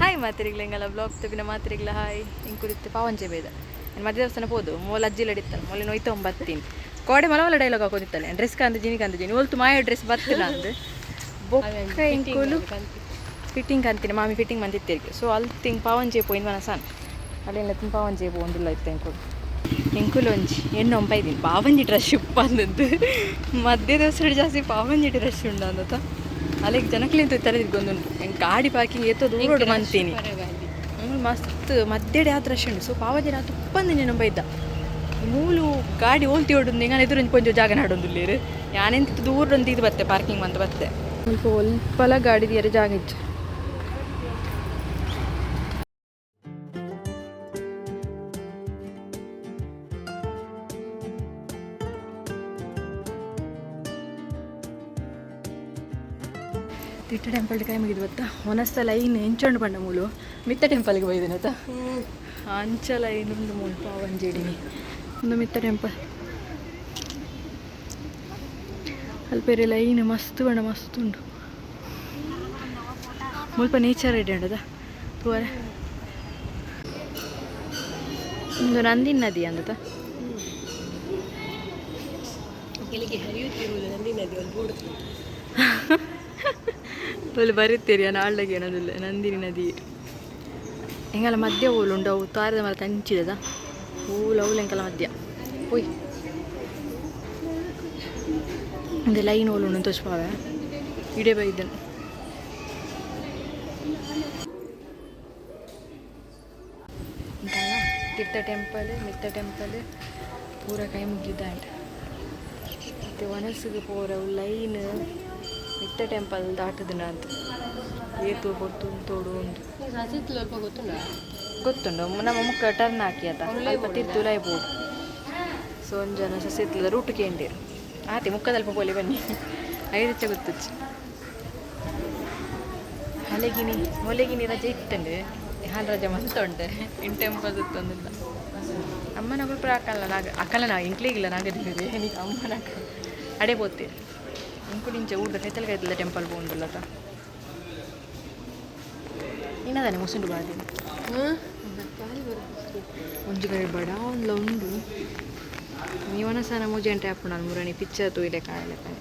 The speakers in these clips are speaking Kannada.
ಹಾಯ್ ಮಾತ್ರಿಗ್ಲ ಹಿಂಗೆಲ್ಲ ಬ್ಲಾಗ್ ತಗಿನ ಮಾತ್ರಿಗ್ಲ ಹಾಯ್ ಹಿಂಗೆ ಕುರಿತು ಪಾವಂಚೆ ಬೇದ ನಾನು ಮಧ್ಯ ದೇವಸ್ಥಾನ ಹೋದು ಮೂಲ ಅಜ್ಜಿಲ ಮೊಲೆ ನೋಯ್ತು ಒಂಬತ್ತೀನಿ. ಕೋಡೆ ಮಲವಲ್ಲ ಡೈಲಾಗ್ ಹಾಕೊಂಡಿತ್ತಾನೆ ಡ್ರೆಸ್ ಕಂದು ಜಿನಿ ಕಂದು ಜಿನಿ. ಒಲ್ತು ಮಾಯ ಡ್ರೆಸ್ ಬರ್ತಿಲ್ಲ ಅಂದು ಬೊಕ್ಕ ಇಂಕುಲು ಫಿಟ್ಟಿಂಗ್ ಅಂತೀನಿ. ಮಾಮಿ ಫಿಟ್ಟಿಂಗ್ ಮಂತಿತ್ತೇಗೆ ಸೊ ಅಲ್ಲಿ ತಿಂಗ್ ಪಾವಂಜೆ ಪೋಯಿನ್ ಮನಸನ್ ಅಲ್ಲೆಲ್ಲ ತಿಂಗ್ ಪಾವಂಜೆ ಪೋಂದಿಲ್ಲ ಇತ್ತು ಇಂಕುಲು ಇಂಕುಲು ಒಂಜಿ ಎಣ್ಣೆ ಒಂಬೈದಿನಿ ಪಾವಂಜಿ ಡ್ರೆಸ್ ಉಪ್ಪ ಅಂದದ್ದು. ಮಧ್ಯ ದಿವಸ ಜಾಸ್ತಿ ಪಾವಂಜಿ ಡ್ರೆಸ್ ಉಂಡ ಅಂದತ್ತ. ಅಲ್ಲಿಗೆ ಜನಕ್ಲಿಂತ ತರದಿಗೊಂದು ಹೆಂಗೆ ಗಾಡಿ ಪಾರ್ಕಿಂಗ್ ಎತ್ತೋದು ದೂರ ಮಂತೀನಿ ಮಸ್ತ್ ಮಧ್ಯಡೆ ಆ ರಶ್ ಉಂಡು ಸೊ ಪಾವಜಿ ನಾ ತುಪ್ಪಂದು ನೆನಪ ಇದ್ದ. ಮೂಲು ಗಾಡಿ ಓಲ್ತಿ ಓಡುದು ಹಿಂಗೆ ಎದುರು ಕೊಂಚ ಜಾಗ ನಾಡೊಂದುಲ್ಲೇರು ಯಾನೆಂತ ದೂರ ಒಂದು ಇದು ಬತ್ತೆ ಪಾರ್ಕಿಂಗ್ ಅಂತ ಬತ್ತೆ. ಸ್ವಲ್ಪ ಒಲ್ಪಲ ಗಾಡಿ ದಿಯರ ಜಾಗ ಇತ್ತು. ತಿಟ್ಟ ಟೆಂಪಲ್ಗೆ ಕೈ ಮುಗಿದು ಗೊತ್ತಾ ಒನಸ್ತ ಲೈನ್ ಎಂಚೊಂಡು ಪಂಡ ಮೂಲು ಮಿತ್ತ ಟೆಂಪಲ್ಗೆ ಬೈದೇನೆ ಆಯ್ತಾ ಅಂಚ ಲೈನ್ ಒಂದು ಮೂಲು ಪಾವಂಜೇಡಿನಿ ಒಂದು ಮಿತ್ತ ಟೆಂಪಲ್ ಅಲ್ಲಿ ಬೇರೆ ಲೈನ್ ಮಸ್ತ್ ಬಣ್ಣ ಮಸ್ತ್ ಉಂಡು ಮುಲ್ಪ ನೇಚರ್ ಇದೆ ಉಂಡದ ತೂವರೆ ಒಂದು ನಂದಿನ ನದಿ ಅಂದದ ಕೆಳಗೆ ಹರಿಯುತ್ತಿರುವುದು ನಂದಿ ನದಿ ಒಂದು ಬೋರ್ಡ್ ಅಲ್ಲಿ ಬರೀತೀರಿ ನಾಳ್ದಾಗೆ ಏನೋದಿಲ್ಲ ನಂದಿನಿ ನದಿ ಹೆಂಗಲ್ಲ ಮಧ್ಯ ಹೂಲು ಉಂಡು ಅವು ತಾರದ ಮರ ತಂಚಿದದ ಹೂಲು ಅವಳು ಹೆಂಗಲ್ಲ ಮಧ್ಯ ಹೋಯ್ ಒಂದು ಲೈನ್ ಹೂಲು ಉಂಡು ತೋಚ್ಪಾವೆ ಇಡೇ ಬೈದನು ತೀರ್ಥ ಟೆಂಪಲ್ ಮಿತ್ತ ಟೆಂಪಲ್ ಪೂರ ಕೈ ಮುಗಿದ್ದಾಂಟ ಮತ್ತು ಒನಸಿಗೆ ಪೋರ ಲೈನ್ ಮಿತ್ತ ಟೆಂಪಲ್ ದಾಟದಿನ ಅಂತ ಏತು ಗೊತ್ತು ತೋಡು ಒಂದು ಗೊತ್ತುಂಡ ನಮ್ಮ ಮುಖ ಟರ್ನ್ ಹಾಕಿ ಅದ. ಅಲ್ಪ ತಿರ್ತು ಲೈಬೋದು ಸೊ ಒಂದು ಜನ ಸಸಿತ್ಲದ ರೂಟ್ ಕೇಂದಿರು ಆತಿ ಮುಖದಲ್ಪ ಪೋಲಿ ಬನ್ನಿ. ಐದಚ್ಚ ಗೊತ್ತು ಹಲೆಗಿನಿ ಮೊಲೆಗಿನಿ ರಜೆ ಇತ್ತಂಡು. ಹಾಲು ರಜೆ ಮಂತೊಂಡೆ ಇನ್ ಟೆಂಪಲ್ ಗೊತ್ತೊಂದಿಲ್ಲ ಅಮ್ಮನ ಒಬ್ಬರು ಅಕ್ಕಲ್ಲ ನಾಗ ಅಕ್ಕಲ್ಲ ನಾ ಇಂಕ್ಲಿಗಿಲ್ಲ ನಾಗದಿದ್ದೀವಿ ಅಮ್ಮನ ಅಡೆ ಪೋತೀರಿ ಇಂಕುಡಿಂಚ ಊರ್ದ ಕೈತಲ್ಗ ಇದ್ದಲ್ಲ ಟೆಂಪಲ್ ಬೋಂದುಲ್ಲದ ಇನ್ನದಾನೆ ಮುಸುಂಡು ಬಾದಿ ಒಂಜಿ ಕಡೆ ಬಡ ಒಂದ್ಲ ಉಂಡು. ನೀವನ ಸಹ ನಮೂಜಿ ಅಂಟೆ ಹಾಕೊಂಡು ಮುರಣಿ ಪಿಚ್ಚರ್ ತೂಯಿಲೆ ಕಾಯಲೆ ಕಾಯಿ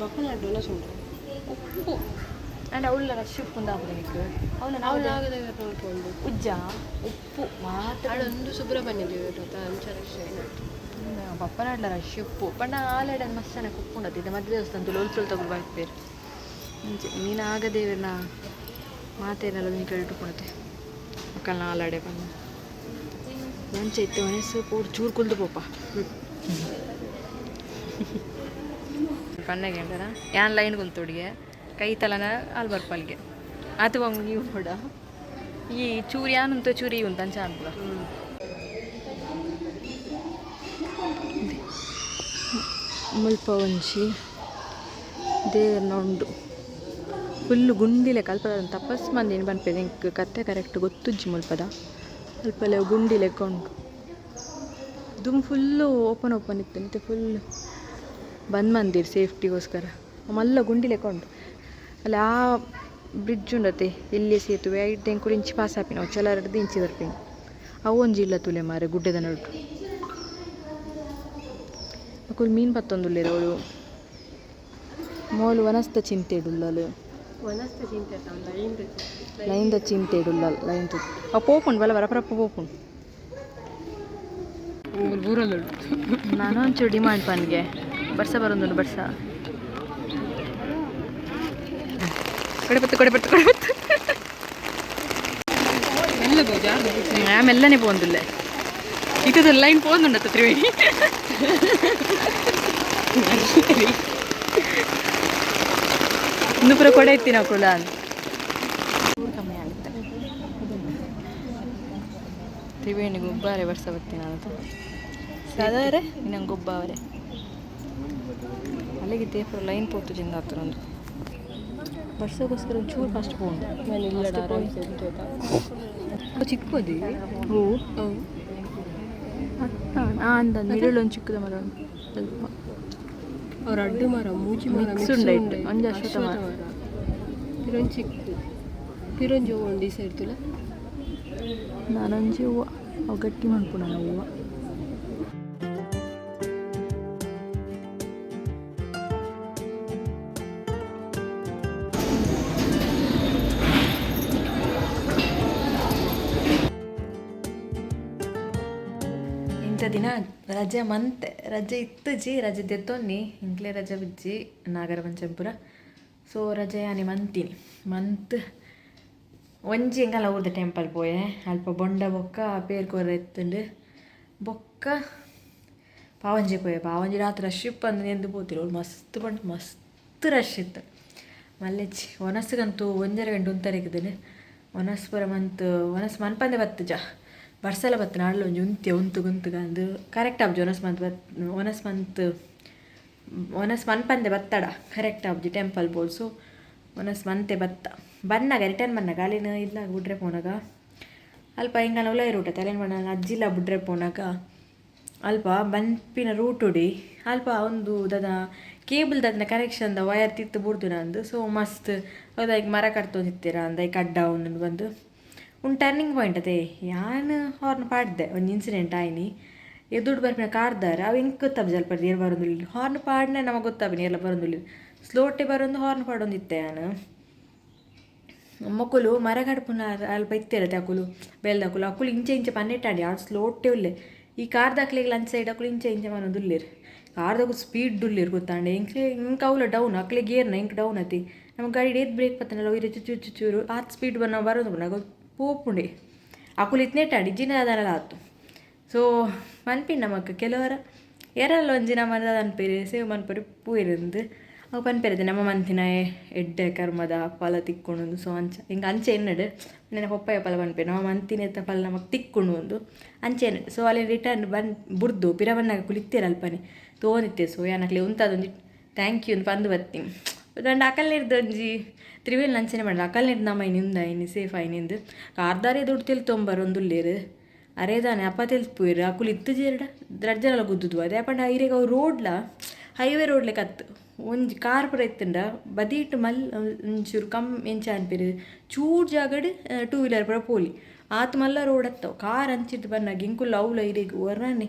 ಬಕ್ಕನ ಅಡ್ಡಲ್ಲ ಸುಂಡು. ಉಪ್ಪು. ಅಂಡ್ ಅವಳ ರಶ್ ಉಪ್ಪುಂದ ಹಾಕುದು ನಿಕ್ ಅವಳ ಉಜ್ಜ? ಉಪ್ಪು ಮಾತ್ರ. ಒಂದು ಸುಬ್ರಹ್ಮಣ್ಯ ಅಂಚ ರಶ್ ಏನಾಯ್ತು? ರಶ್ ಉಪ್ಪು ಪಂಡ ಆಲೆಡ ಮಸ್ತ್ ಚೆನ್ನಾಗಿ ಉಪ್ಪು ಉಂಡದ್ದು ಇದು ಮಧ್ಯ ದೇವಸ್ಥಾನ ಲೋಲ್ಸಲ್ ತಗೊಂಡು ಬರ್ತೀರಿ ಮುಂಚೆ ನೀನು ಆಗದೇವಿನ ಮಾತೇನೆಲ್ಲ ನೀನು ಕೇಳಿಟ್ಕೊಳತೆ ಮಕ್ಕಳನ್ನ ಆಲಾಡೆ ಬಂದು. ಮುಂಚೆ ಇತ್ತು ಮನಸ್ಸು ಪೂರ್ ಚೂರು ಕುಲ್ದು ಪೋಪ. ಕಣ್ಣಗೆ ಅಂತಾರ ಯಾನ್ ಲೈನ್ ಕುಲ್ತೋಡಿಗೆ ಕೈ ತಲನ ಅಲ್ಲಿ ಬರ್ಪಲ್ಗೆ ಅಥವಾ ನೀವು ನೋಡ. ಈ ಚೂರಿ ಯಾನಂತ ಚೂರಿ ಉಂತ ಅಂಚ ಅನ್ಪಲ ಮುಲ್ಪ ಒಂಜಿ ದೇವರನ್ನ ಉಂಡು ಫುಲ್ಲು ಗುಂಡಿಲೆ ಕಲ್ಪದ ತಪಸ್ ಮಂದಿನ ಬನ್ಪೇದೆ ನಿಂಗೆ ಕತ್ತೆ ಕರೆಕ್ಟ್ ಗೊತ್ತುಜ್ಜಿ ಮುಲ್ಪದ? ಅಲ್ಪಲೆ ಗುಂಡಿ ಕೊಂಡು. ದುಮ್ ಫುಲ್ಲು ಓಪನ್ ಓಪನ್ ಇತ್ತು. ಫುಲ್ ಬಂದ್ ಮಂದಿರ್ ಸೇಫ್ಟಿಗೋಸ್ಕರ. ಮಲ್ಲ ಗುಂಡಿಲೆ ಕೊಂಡು. ಅಲ್ಲ ಆ ಬ್ರಿಡ್ಜ್ ಉಂಡತೆ ಇಲ್ಲಿ ಸೇತುವೆ, ಐದು ಎಂಕುಡು ಇಂಚಿ ಪಾಸ್ ಆಪಿನ ಅವು ಚಲ ಹಿಡ್ದು ಇಂಚಿ ಬರ್ಪಿನ ಅವು ಒಂಜಿ ಇಲ್ಲ ತುಲೆ ಮಾರೆ ಗುಡ್ಡೆದ ನಡುಟು ಅಕುಲ್ ಮೀನು ಪತ್ತೊಂದುಲ್ಲೇರು ಅವಳು ಮೋಲು ವನಸ್ತ ಚಿಂತೆ ಇಡುಲ್ಲಲು ವನಸ್ತ ಚಿಂತೆ ಅಂತ ಲೈನ್ ಲೈನ್ದ ಚಿಂತೆ ಇಡುಲ್ಲ ಲೈನ್ ತು ಅವು ಪೋಪುಂಡು ಬಲ ಬರಪ್ರಪ್ಪ ಪೋಪುಂಡು ಊರಲ್ಲಿ ನಾನು ಒಂಚೂರು ಡಿಮಾಂಡ್ ಪನ್ಗೆ ಬರ್ಸ ಬರೊಂದುಂಡು ಬರ್ಸ ಕಡೆಪತ್ತು ಕಡೆಪತ್ತು ಕಡೆಪತ್ತು ಎಲ್ಲ ಬೋಜಾ ಪೋಂದುಲ್ಲೆ ಇದು ಲೈನ್ ಪೋಂದುಂಡತ್ತ ತ್ರಿವೇಣಿ. ಇನ್ನು ಪುರ ಕೊಡೆ ಎತ್ತಿನ ಕುಲ ಕಮ್ಮಿ ಆಗುತ್ತೆ ತ್ರಿವೇಣಿ ಗುಬ್ಬಾರೆ ವರ್ಷ ಬರ್ತೀನಿ ಅಂತ. ಸಾಧಾರೆ ಇನ್ನೊಂದು ಗುಬ್ಬ ಅವರೇ ಅಲ್ಲಿಗೆ ತೇಪುರ ಲೈನ್ ಪೋತು ಜಿಂದ ಹತ್ರ ಒಂದು. ಬರ್ಸೋಕ್ಕೋಸ್ಕರ ಒಂಚೂರು ಫಸ್ಟ್ ಫೋನ್ ಚಿಕ್ಕ ಇಲ್ಲಡ ಅಷ್ಟು ಆರಾಮ್ಸೆ ಇರ್ತೈತಾ ಹೂ ಅಂದ? ಒಂದು ಚಿಕ್ಕದ ಮರ ಉಂಟು. ಸ್ವಲ್ಪ ಅವ್ರ ಅಡ್ಡು ಮರ ಮೂಜಿ ಮರ ಮಿಕ್ಸ್ ಉಂಡ ಇಟ್ಟು ಒಂಜಿ ಅಶ್ವತ್ಥ ಮರ. ಪಿರೊಂಜಿ ಪಿರೊಂಚಿ ಪಿರೊಂಜಿ ಹೂವು ಒಂದು ದಿವಸ ಇರ್ತಿಲ್ಲ ನಾನೊಂಜಿ ಹೂವು ಅವು ಗಟ್ಟಿ ಮಾಡ್ಕೊಳ ಹೂವು. ದಿನ ರಜೆ ಮಂತೆ, ರಜೆ ಇತ್ತು ಜಿ, ರಜೆ ದೆತ್ತೊನ್ನಿ. ಇಂಕ್ಲೆ ರಜೆ ಬಿಜ್ಜಿ ನಾಗರ ಪಂಚಮಪುರ ಸೊ ರಜೆ ಆನೆ ಮಂತೀನಿ. ಮಂತ್, ಒಂಜಿ ಎಂಗಲ ಊರ್ದ ಟೆಂಪಲ್ ಪೋಯೆ. ಅಲ್ಪ ಬೊಂಡ ಬೊಕ್ಕ, ಪೇರ್ಕೋರ ಎತ್ತುಂಡು. ಬೊಕ್ಕ, ಪಾವಂಜಿ ಪೋಯೆ. ಪಾವಂಜಿ ರಾತ್ರಿ ರಶ್ ಇಪ್ಪಂದು ಎಂದು ಪೋತಿರು ಮಸ್ತ್ ಬಂಡ್, ಮಸ್ತ್ ರಶ್ ಇತ್ತು. ಮಲ್ಲೆಚ್ಚಿ ಒನಸ್ಗಂತೂ ಒಂಜರ ಗಂಟೆ ಒನಸ್ ಒನಸ್ಪುರ ಮಂತ್ ಒನಸ್ ಮನ್ಪಂದೆ ಬತ್ತು ಜಾ. ಬರ್ಸಲ ಬತ್ತು ನಾಡ್ಲ ಒಂಜಿ ಉಂತ್ಯ ಉಂತು ಗುಂತುಗ ಅಂದು ಕರೆಕ್ಟ್ ಆಬ್ಜಿ ಒನಸ್ ಮಂತ್ ಬತ್ ಒನಸ್ ಮಂತ್ ಒನಸ್ ಮನ್ಪಂದೆ ಬತ್ತಡ ಕರೆಕ್ಟ್ ಆಬ್ಜಿ ಟೆಂಪಲ್ ಬೋಲ್ಸು ಒನಸ್ ಮಂತೆ ಬತ್ತ ಬನ್ನಾಗ ರಿಟರ್ನ್ ಬನ್ನಾಗ ಅಲ್ಲಿನ ಇಲ್ಲ ಬಿಡ್ರೆ ಪೋನಾಗ ಅಲ್ಪ ಹಿಂಗನ ಉಲಾಯಿ ರೂಟ ತಲೆನ ಬಣ್ಣ ಅಜ್ಜಿಲ್ಲ ಬಿಡ್ರೆ ಪೋನಾಗ ಅಲ್ಪ ಬಂಪಿನ ರೂಟ್ ಉಡಿ ಅಲ್ಪ ಒಂದು ದದ ಕೇಬಲ್ ದದ್ನ ಕನೆಕ್ಷನ್ದ ವಯರ್ ತಿತ್ತು ಬಿಡ್ದು ನಂದು ಸೊ ಮಸ್ತ್ ಹೌದಾ ಈಗ ಮರ ಕಟ್ತೊಂದಿತ್ತೀರ ಅಂದ ಕಡ್ಡ ಒಂದು ಬಂದು ಒಂದು ಟರ್ನಿಂಗ್ ಪಾಯಿಂಟ್ ಅದೇ ಯಾನು ಹಾರ್ನ್ ಪಾಡ್ದೆ ಒಂದು ಇನ್ಸಿಡೆಂಟ್ ಆಯ್ನಿ ಎದುಡು ಬರ್ಪಿನ ಕಾರ್ದಾರ ಅವು ಹಿಂಗೆ ಗೊತ್ತಾವ ಜಲ್ಪ ಎಲ್ಲ ಬರೋದಿಲ್ಲ ಹಾರ್ನ್ ಪಾಡ್ನೆ ನಮಗೆ ಗೊತ್ತಾವ ಎಲ್ಲ ಬರೋದಿಲ್ಲ ಸ್ಲೋಟೆ ಬರೋದು ಹಾರ್ನ್ ಪಾಡೊಂದಿತ್ತೆ ನಾನು ಮಕ್ಕಳು ಮರಗಡಪುನ ಅಲ್ಪ ಇತ್ತಿರತ್ತೆ ಅಕುಲು ಬೆಲ್ದಕುಲು ಅಕುಲು ಇಂಚೆ ಇಂಚೆ ಪನ್ನೆಟ್ಟಾಡಿ ಆ ಸ್ಲೋಟೆ ಉಲ್ಲೆ ಈ ಕಾರ್ ದಾಕ್ಲಿಗೆ ಲಂಚ್ ಸೈಡ್ ಅಕುಲು ಇಂಚೆ ಇಂಚೆ ಮನೋದು ಕಾರ್ ಕಾರ್ದಾಗು ಸ್ಪೀಡ್ ಉಲ್ಲಿರ್ ಗೊತ್ತಾಂಡೆ ಇಂಕ್ಲೆ ಇಂಕ ಅವಳು ಡೌನ್ ಅಕ್ಲೆ ಗೇರ್ನ ಇಂಕ್ ಡೌನ್ ಅತಿ ನಮ್ಮ ಗಾಡಿ ಏತ್ ಬ್ರೇಕ್ ಒಯ್ರೆ ಚುಚ್ಚು ಚುಚ್ಚೂರು ಆತ್ ಸ್ಪೀಡ್ ಬನ್ನ ಬರೋದು ಬನ್ನಾಗ ಪೋಪುಂಡೆ ಅಕುಲು ಇತ್ನೆಟ್ಟಾಡಿ ಜಿನ ಅದಲ್ಲ ಆತು ಸೊ ಮನ್ಪಿನ ನಮಕ್ ಕೆಲವರ ಎರಲ್ಲ ಒಂಜಿ ನಮ್ಮ ಅನ್ಪೇರಿ ಸೇವ್ ಮನ್ಪರಿ ಪೂಯಿರಂದು. ಅವು ಪನ್ಪೆರದೆ ನಮ್ಮ ಮಂತಿನ ಎಡ್ಡೆ, ಕರ್ಮದ, ಫಲ ತಿಕ್ಕೊಂಡು ಸೊ ಅಂಚ. ಹಿಂಗೆ ಅಂಚೆ ಎನ್ನಡು. ನನ್ನ ಪಪ್ಪಾಯ ಫಲ ಪನ್ಪೆ ನಮ್ಮ ಮಂತಿನ ಎತ್ತ ಫಲ ನಮಗೆ ತಿಕ್ಕೊಂಡು ಒಂದು ಅಂಚೆ ಎನ್ನಡು. ಸೊ ಅಲ್ಲಿ ರಿಟರ್ನ್ ಬನ್ ಬುಡ್ದು ಪಿರವನ್ನಾಗ ಕುಳಿತೀರಲ್ಪನೆ ತೋನಿತ್ತೆ ಸೊ ಏನಕ್ಲೆ ಉಂತದೊಂದು ಥ್ಯಾಂಕ್ ಯು ಅಂತ ಬಂದು ಬರ್ತೀನಿ ದಂಡ ಅಕಲ್ನಿರ್ದು ಒಂಜಿ ತ್ರಿವೇಲ್ ನಂಚನೆ ಮಾಡಿದ ಅಕಲ್ನಿರ್ದು ನಮ್ಮ ನಿಂದ ಇನ್ನು ಸೇಫ್ ಆಯ್ನಿಂದು ಕಾರ್ದಾರಿ ದುಡ್ಡು ತಿಲ್ ತೊಂಬರೊಂದು ಉಳ್ಳೇರು ಅರೇದಾನೆ ಅಪ್ಪ ತೆಲ್ಪುಯಿರು ಅಕುಲು ಇತ್ತು ಜೇರ್ಡ ದರ್ಜನೆಲ್ಲ ಗುದ್ದುದು ಅದೇ ಪಂಡ ಐರೆಗ ಅವ್ರು ರೋಡ್ಲ ಹೈವೇ ರೋಡ್ಲೆ ಕತ್ತು ಒಂಜಿ ಕಾರ್ ಪುರ ಇತ್ತಂಡ ಬದಿಟ್ ಮಲ್ ಒಂಚೂರು ಕಮ್ ಎಂಚ ಅನ್ಪಿರು ಚೂಡ್ ಜಾಗಡ್ ಟೂ ವೀಲರ್ ಪುರ ಪೋಲಿ ಆತ್ ಮಲ್ಲ ರೋಡ್ ಹತ್ತವು ಕಾರ್ ಅಂಚಿಟ್ಟು ಬನ್ನಾಗ ಇಂಕುಲ್ಲ ಅವ್ಲ ಐರೆಗ್ ವರ್ಣನೆ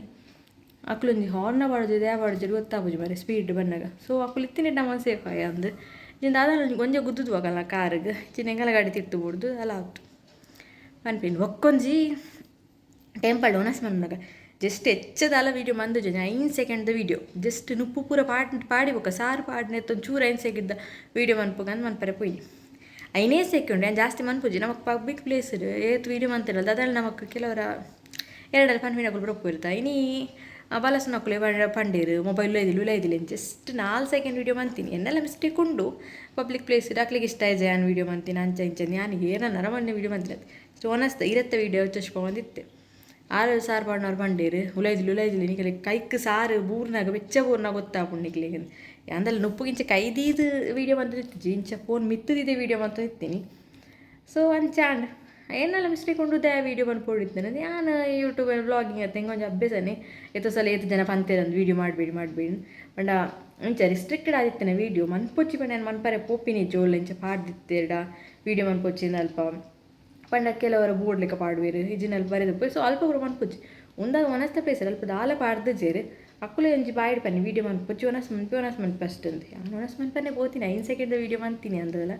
ಅಕ್ಲೊಂದು ಹಾರ್ನ ಬಾಡ್ದು ದೇ ಬಾಡ್ದು ಗೊತ್ತಾಗುಜಿ ಮರೆ ಸ್ಪೀಡ್ ಬನ್ನಾಗ ಸೊ ಅಕ್ಲು ಇತ್ತಿನ ನಮ್ಮ ಸೇಫ್ ಆಯ ಅಂದು. ಜಿಂದ ಅದಲ್ಲ ಗೊಂಜ ಗುದ್ದುದು ಆಗಲ್ಲ ಕಾರ್ಗೆ. ಚಿನ್ನಂಗಲ ಗಾಡಿ ತಿಟ್ಟು ಬಿಡ್ದು ಅಲ್ಲ ಆಗ್ತು ಅನ್ಪಿನ್ ಒಕ್ಕೊಂಜಿ ಟೆಂಪಲ್ ಒನಸ್ ಮನ್ನಾಗ ಜಸ್ಟ್ ಹೆಚ್ಚದಲ್ಲ ವೀಡಿಯೋ ಮಂದು ಐನ್ ಸೆಕೆಂಡ್ದ ವೀಡಿಯೋ ಜಸ್ಟ್ ನುಪ್ಪು ಪೂರ ಪಾಡ್ ಪಾಡಿಬೋಕ ಸಾರು ಪಾಡ್ನೆ ಒಂದು ಚೂರು ಐದು ಸೆಕೆಂಡ್ದ ವೀಡಿಯೋ ಮನ್ಪೋಗಂದು ಮನ್ಪರೆ ಪೋಯಿ ಐನೇ ಸೆಕೆಂಡ್ ಏನು ಜಾಸ್ತಿ ಮನ್ಪುಜಿ ನಮಗೆ ಪಬ್ಲಿಕ್ ಪ್ಲೇಸ್ ಏತ್ ವೀಡಿಯೋ ಮಂತಿರಲ್ಲ ಅದ್ರಲ್ಲಿ ನಮಗೆ ಕೆಲವರ ಎರಡಲ್ಲಿ ಪನ್ಪಿನಗಳು ಬರೋಪ್ಪು ಇರ್ತಾ ಇನಿ ನಕ್ಕಲೆ ಪಂಡೇರು ಮೊಬೈಲ್ ಇದಿಲ್ಲ ಇದಿಲ್ಲ ಜಸ್ಟ್ ನಾಲ್ಕು ಸೆಕೆಂಡ್ ವೀಡಿಯೋ ಮಂತೀನಿ ಎನ್ನೆಲ್ಲ ಮಿಸ್ಟೇಕ್ ಉಂಡು. ಪಬ್ಲಿಕ್ ಪ್ಲೇಸ್ ಅಕ್ಲಿಗೆ ಇಷ್ಟ ಇದೆ ನಾನು ವೀಡಿಯೋ ಮಂತೀನಿ ಅಂಚ ಇಂಚ ಯಾನಿಗೆ ಏನನ್ನಾರ ಮೊನ್ನೆ ವೀಡಿಯೋ ಮಂತಿನ ಸೊ ಇರತ್ತ ಇರತ್ತೆ ವೀಡಿಯೋ ಚಶ್ಪ ಬಂದಿತ್ತೆ. ಆರು ಸಾರು ಪಾಡ್ನವ್ರು ಪಂಡೇರು ಉಲೈದಿಲ್ಲ ಉಲೈದಿಲ್ಲ ನಿಕಲೆ ಕೈಕ್ ಸಾರು, ಬೂರ್ನಾಗ, ಬೆಚ್ಚ ಬೂರ್ನಾಗ ಗೊತ್ತಾಪುಂಡು ನಿಕ್ಲಿಗೆ ಅಂದಲ್ಲಿ ನುಪ್ಪುಗಿಂಚ ಕೈದೀದು ವೀಡಿಯೋ ಬಂದಿರ್ತಿದ್ದಿ ಇಂಚ ಫೋನ್ ಮಿತ್ತದಿದೆ ವೀಡಿಯೋ ಅಂತ ಇರ್ತೀನಿ ಸೊ ಅಂಚಾಂಡ್ ಏನೆಲ್ಲ ಮಿಸ್ಟೇಕ್ ಉಂಡುದೆ ವೀಡಿಯೋ ಬಂದ್ಕೊಂಡಿದ್ದೇನೆ ನಾನು ಯೂಟ್ಯೂಬಲ್ಲಿ ವ್ಲಾಗಿಂಗ್ ಅತ್ತೆ ಹಿಂಗೆ ಅಭ್ಯಾಸನೇ. ಎತ್ತೋ ಸಲ ಎತ್ತು ಜನ ಪಂತೇರಂದು ವೀಡಿಯೋ ಮಾಡಬೇಡಿ ಮಾಡಬೇಡಿ ಬಂಡ ಇಂಚ ರಿಸ್ಟ್ರಿಕ್ಟೆಡ್ ಆಗಿತ್ತೇನೆ ವೀಡಿಯೋ ಮನ್ಪೊಚ್ಚಿ ಪಂಡ ನಾನು ಮನ್ಪರೆ ಪೋಪಿನಿ ಜೋಲ್ ಇಂಚ ಪಾಡ್ದಿತ್ತೇಡ ವೀಡಿಯೋ ಮನ್ಪೊಚ್ಚಿನ ಅಲ್ಪ ಪಂಡ ಕೆಲವರ ಬೋರ್ಡ್ ಲೆಕ್ಕ ಪಾಡುವೇರು ಇಜಿನಲ್ಲಿ ಬರೆದು ಸೊ ಅಲ್ಪ ಕೂಡ ಮನ್ಪುಚ್ಚಿ. ಒಂದಾಗ ಒನಸ್ತ ಪ್ಲೇಸ್ ಅಲ್ಪ ದಾಲ ಪಾಡ್ದು ಜೇರು. ಅಕ್ಕುಲೆ ಒಂಜಿ ಬಾಯ್ಡ್ ಪನ್ನಿ ವೀಡಿಯೋ ಮನ್ಪುಚ್ಚಿ. ಒನಸ್ ಮನ್ಪಿ, ಒನಸ್ ಮನ್ ಪಸ್ಟ್ ಅಂತ ನಾನು ಒನಸ್ ಮನ್ಪನ್ನೇ పోತೀನಿ ಐದು ಸೆಕೆಂಡ್ ವೀಡಿಯೋ ಮಂತೀನಿ ಅಂದಲ್ಲ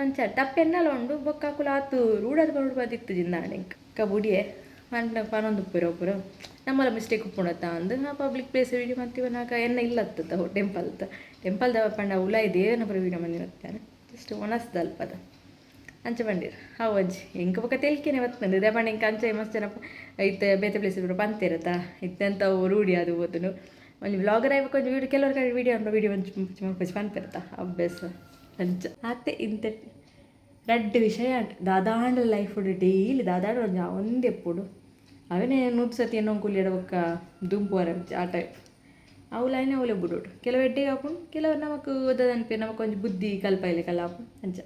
ಸಂಚ ಟಪ್ ಎನ್ನಲ ಉಂಡು ಬೊಕ್ಕ ಅಕ್ಕುಲ ಆತು ರೂಢದ ಬರುಡು ಬದಿತ್ತು ಜಿಂದಾಣೆ ಕಬುಡಿಯೆ ಮಂಟ ಪನೊಂದು ಉಪ್ಪಿರೋ ನಮ್ಮಲ್ಲ ಮಿಸ್ಟೇಕ್ ಉಪ್ಪುಣತ್ತ ಅಂದು ಪಬ್ಲಿಕ್ ಪ್ಲೇಸ್ ವೀಡಿಯೋ ಮಂತೀವನಾಕ ಎನ್ನ ಇಲ್ಲತ್ತ ಟೆಂಪಲ್ ಟೆಂಪಲ್ದ ಪಂಡ ಉಲ ದೇವನ ಪರ ವೀಡಿಯೋ ಮಂದಿರತ್ತಾನೆ ಜಸ್ಟ್ ಒನಸ್ದಲ್ಪದ ಅಂಚೆ ಬಂದಿರು ಅವು ಅಜ್ಜಿ ಹೆಂಗ ಪಕ್ಕ ತೆಲ್ಕೆನೆ ಬರ್ತಂದು ಇದೇ ಪಂಡ ಹಿಂಗೆ ಅಂಚೆ ಮಸ್ತ್ ಜನ ಇತ್ತ ಬೇತೆ ಪ್ಲೇಸ್ ಬಿಡು ಪಂತಿರತ್ತಾ ಇತ್ತಂತ ರೂಢಿ ಅದು ಓದನು ಒಂದು ವ್ಲಾಗರ್ ಆಗಿ ಒಂದು ವೀಡಿಯೋ ಕೆಲವ್ರ ಕಡೆ ವೀಡಿಯೋ ಅಂದ್ರೆ ವೀಡಿಯೋ ಒಂದು ಪಂತಿರತ್ತಾ ಅಭ್ಯಾಸ. ಅತ್ತೆ ಇಂತ ರಡ್ಡ್ ವಿಷಯ ದಾದಾಂಡ ಲೈಫ್ ಡೈಲಿ ದಾದಾಂಡ ಒಂದು ಒಂದೇ ಎಪ್ಪುಡು ಅವನೇ ನೂರು ಸತಿ ಏನೋ ಕುಲಿಯಡ ಒಕ್ಕ ದುಂಪು ವರ ಆ ಟೈಪ್ ಅವಲೈನೇ ಅವಲೆ ಬಿಡೋಡು ಕೆಲವು ಎಡ್ಡೆಗೆ ಹಾಕೊಂಡು ಕೆಲವು ನಮಕ್ ಓದದನ್ಪೆ ನಮಕ್ ಒಂಜಿ ಬುದ್ಧಿ ಕಲ್ಪ ಇಲ್ಲ ಕಲ್ಲ ಹಾಪು ಅಂಚ.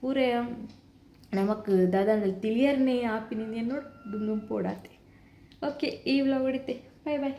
ಪೂರೆ, ನಮಕ್ ದಾದಾಂಡಲ್ಲಿ ತಿಳಿಯರ್ನೇ ಆಪಿನಿಂದ ನೋಡಿ ದುಮ್ ದುಂಪು ಓಡಾತೆ ಓಕೆ ಈ ವ್ಲಾಗ್ ಹೊಡಿತೆ. ಬಾಯ್ ಬಾಯ್